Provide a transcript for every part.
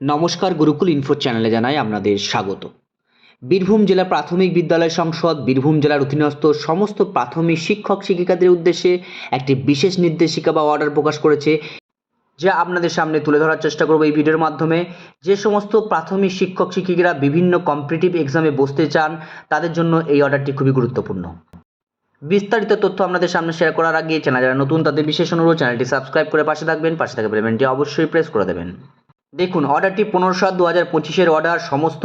নমস্কার গুরুকুল ইনফো চ্যানেলে জানাই আপনাদের স্বাগত। বীরভূম জেলা প্রাথমিক বিদ্যালয় সংসদ, বীরভূম জেলার অধীনস্থ সমস্ত প্রাথমিক শিক্ষক শিক্ষিকাদের উদ্দেশ্যে একটি বিশেষ নির্দেশিকা বা অর্ডার প্রকাশ করেছে, যা আপনাদের সামনে তুলে ধরার চেষ্টা করব এই ভিডিওর মাধ্যমে। যে সমস্ত প্রাথমিক শিক্ষক শিক্ষিকারা বিভিন্ন কম্পিটিটিভ এক্সামে বসতে চান, তাদের জন্য এই অর্ডারটি খুবই গুরুত্বপূর্ণ। বিস্তারিত তথ্য আপনাদের সামনে শেয়ার করার আগে চ্যানেল যারা নতুন, তাদের বিশেষ অনুরোধ চ্যানেলটি সাবস্ক্রাইব করে পাশে থাকবেন, পাশে থাকা বেলবেনটি অবশ্যই প্রেস করে দেবেন। দেখুন অর্ডারটি পনেরো সাত দু হাজার পঁচিশের অর্ডার সমস্ত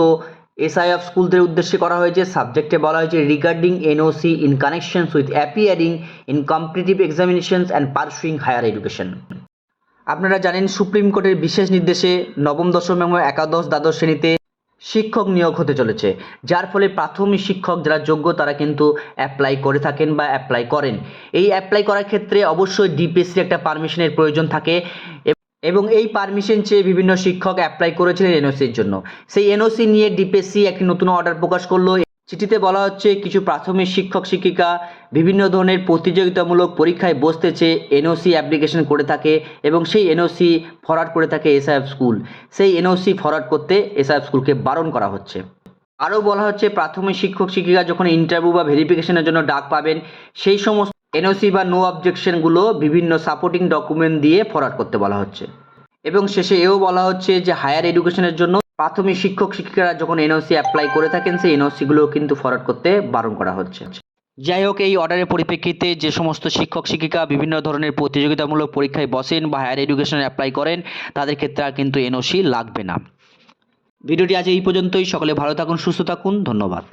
এসআইএফ স্কুলদের উদ্দেশ্যে করা হয়েছে। সাবজেক্টে বলা হয়েছে regarding NOC in connections with appearing in competitive examinations and pursuing higher education আপনারা জানেন, সুপ্রিম কোর্টের বিশেষ নির্দেশে নবম, দশম এবং একাদশ দ্বাদশ শ্রেণীতে শিক্ষক নিয়োগ হতে চলেছে। যার ফলে প্রাথমিক শিক্ষক যারা যোগ্য, তারা কিন্তু অ্যাপ্লাই করে থাকেন বা অ্যাপ্লাই করেন। এই অ্যাপ্লাই করার ক্ষেত্রে অবশ্যই ডিপিএসসির একটা পারমিশনের প্রয়োজন থাকে এবং এই পারমিশন চেয়ে বিভিন্ন শিক্ষক অ্যাপ্লাই করেছিলেন এনওসির জন্য। সেই এনওসি নিয়ে ডিপিএসসি একটি নতুন অর্ডার প্রকাশ করল। চিঠিতে বলা হচ্ছে, কিছু প্রাথমিক শিক্ষক, শিক্ষিকা বিভিন্ন ধরনের প্রতিযোগিতামূলক পরীক্ষায় বসতে চেয়ে এনওসি অ্যাপ্লিকেশন করে থাকে এবং সেই এনওসি ফরওয়ার্ড করে থাকে এসআইএফ স্কুল সেই এনওসি ফরওয়ার্ড করতে এসআইএফ স্কুলকে বারণ করা হচ্ছে। আরও বলা হচ্ছে, প্রাথমিক শিক্ষক, শিক্ষিকা যখন ইন্টারভিউ বা ভেরিফিকেশনের জন্য ডাক পাবেন, সেই সমস্ত এনওসি বা নো অবজেকশনগুলো বিভিন্ন সাপোর্টিং ডকুমেন্ট দিয়ে ফরওয়ার্ড করতে বলা হচ্ছে। এবং শেষে এও বলা হচ্ছে যে হায়ার এডুকেশনের জন্য প্রাথমিক শিক্ষক শিক্ষিকারা যখন এনওসি অ্যাপ্লাই করে থাকেন, সেই এনওসিগুলো কিন্তু ফরওয়ার্ড করতে বারণ করা হচ্ছে। যাই হোক, এই অর্ডারের পরিপ্রেক্ষিতে যে সমস্ত শিক্ষক শিক্ষিকা বিভিন্ন ধরনের প্রতিযোগিতামূলক পরীক্ষায় বসেন বা হায়ার এডুকেশনে অ্যাপ্লাই করেন, তাদের ক্ষেত্রে আর কিন্তু এনওসি লাগবে না। ভিডিওটি আজ এই পর্যন্তই। সকলে ভালো থাকুন, সুস্থ থাকুন। ধন্যবাদ।